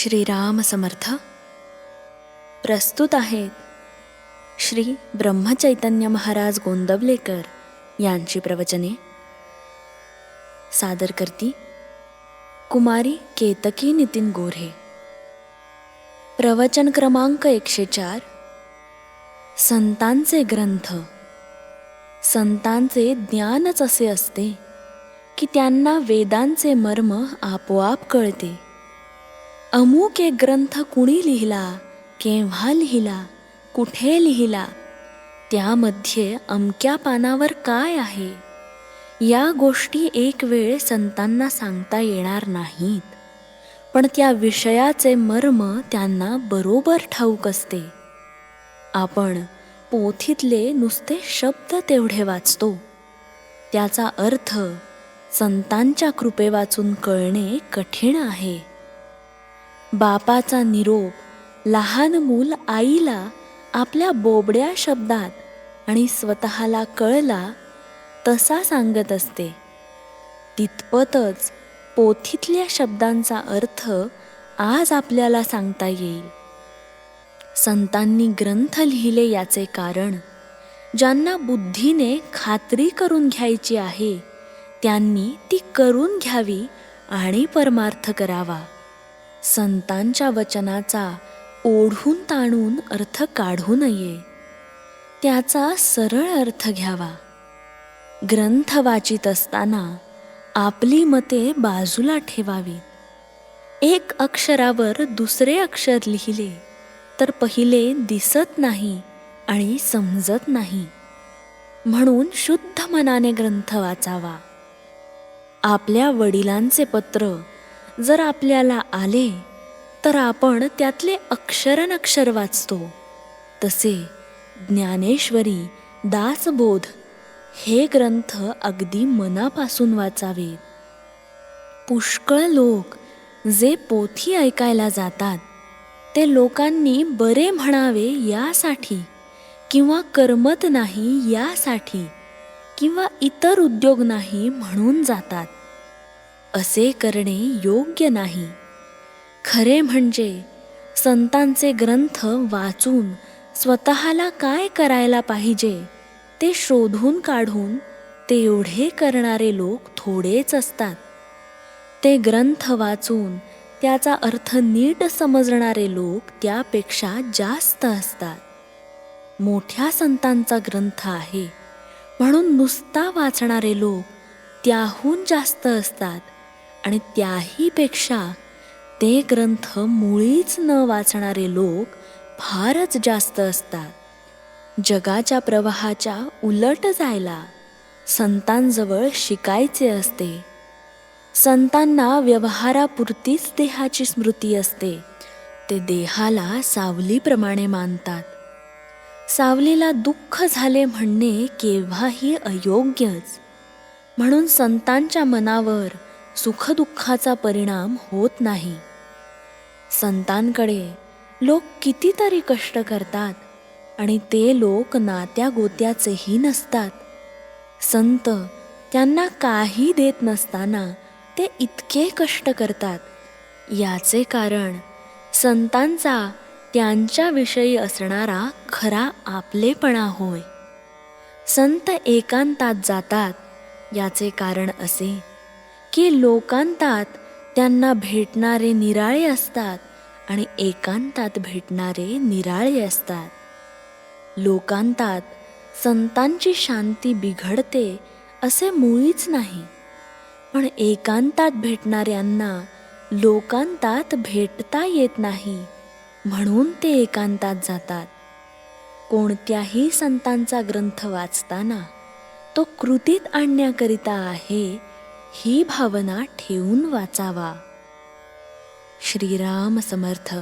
श्रीराम समर्थ प्रस्तुत आहेत श्री ब्रह्मचैतन्य महाराज गोंदवलेकर यांची प्रवचने. सादर करती कुमारी केतकी नितीन गोरे प्रवचन क्रमांक एकशे चार. संतांचे ग्रंथ. संतांचे ज्ञानच असे असते की त्यांना वेदांचे मर्म आपोआप कळते. अमुक एक ग्रंथ कुणी लिहिला केव्हा लिहिला कुठे लिहिला? त्यामध्ये अमक्या पानावर काय आहे? या गोष्टी एक वेळ संतांना सांगता येणार नाहीत पण त्या विषयाचे मर्म त्यांना बरोबर ठाऊक असते. आपण पोथीतले नुसते शब्द तेवढे वाचतो. त्याचा अर्थ संतांच्या कृपे वाचून कळणे कठीण आहे. बापाचा निरोप लहान मूल आईला आपल्या बोबड्या शब्दात आणि स्वतःला कळला तसा सांगत असते. तितपतच पोथीतल्या शब्दांचा अर्थ आज आपल्याला सांगता येईल. संतांनी ग्रंथ लिहिले याचे कारण ज्यांना बुद्धीने खात्री करून घ्यायची आहे त्यांनी ती करून घ्यावी आणि परमार्थ करावा. संतांच्या वचनाचा ओढून ताणून अर्थ काढू नये. त्याचा सरळ अर्थ घ्यावा. ग्रंथ वाचित असताना आपली मते बाजूला ठेवावी. एक अक्षरावर दुसरे अक्षर लिहिले तर पहिले दिसत नाही आणि समजत नाही. म्हणून शुद्ध मनाने ग्रंथ वाचावा. आपल्या वडिलांचे पत्र जर आपल्याला आले तर आपण त्यातले अक्षरनक्षर वाचतो. तसे ज्ञानेश्वरी दासबोध हे ग्रंथ अगदी मनापासून वाचावे. पुष्कळ लोक जे पोथी ऐकायला जातात ते लोकांनी बरे म्हणावे यासाठी किंवा करमत नाही यासाठी किंवा इतर उद्योग नाही म्हणून जातात. असे करणे योग्य नाही. खरे म्हणजे संतांचे ग्रंथ वाचून स्वतःला काय करायला पाहिजे ते शोधून काढून तेवढे करणारे लोक थोडेच असतात. ते ग्रंथ वाचून त्याचा अर्थ नीट समजणारे लोक त्यापेक्षा जास्त असतात. मोठ्या संतांचा ग्रंथ आहे म्हणून नुसता वाचणारे लोक त्याहून जास्त असतात. आणि त्याहीपेक्षा ते ग्रंथ मुळीच न वाचणारे लोक फारच जास्त असतात. जगाच्या प्रवाहाच्या उलट जायला संतांजवळ शिकायचे असते. संतांना व्यवहारापुरतीच देहाची स्मृती असते. ते देहाला सावलीप्रमाणे मानतात. सावलीला दुःख झाले म्हणणे केव्हाही अयोग्यच. म्हणून संतांच्या मनावर सुखदुःखाचा परिणाम होत नाही. संतांकडे लोक कितीतरी कष्ट करतात आणि ते लोक नात्या गोत्याचेही नसतात. संत त्यांना काही देत नसताना ते इतके कष्ट करतात. याचे कारण संतांचा त्यांच्याविषयी असणारा खरा आपलेपणा होय. संत एकांतात जातात याचे कारण असे की लोकांतात त्यांना भेटणारे निराळे असतात आणि एकांतात भेटणारे निराळे असतात. लोकांतात संतांची शांती बिघडते असे मुळीच नाही. पण एकांतात भेटणाऱ्यांना लोकांतात भेटता येत नाही म्हणून ते एकांतात जातात. कोणत्याही संतांचा ग्रंथ वाचताना तो कृतीत आणण्याकरिता आहे ही भावना ठेवून वाचावा. श्रीराम समर्थ.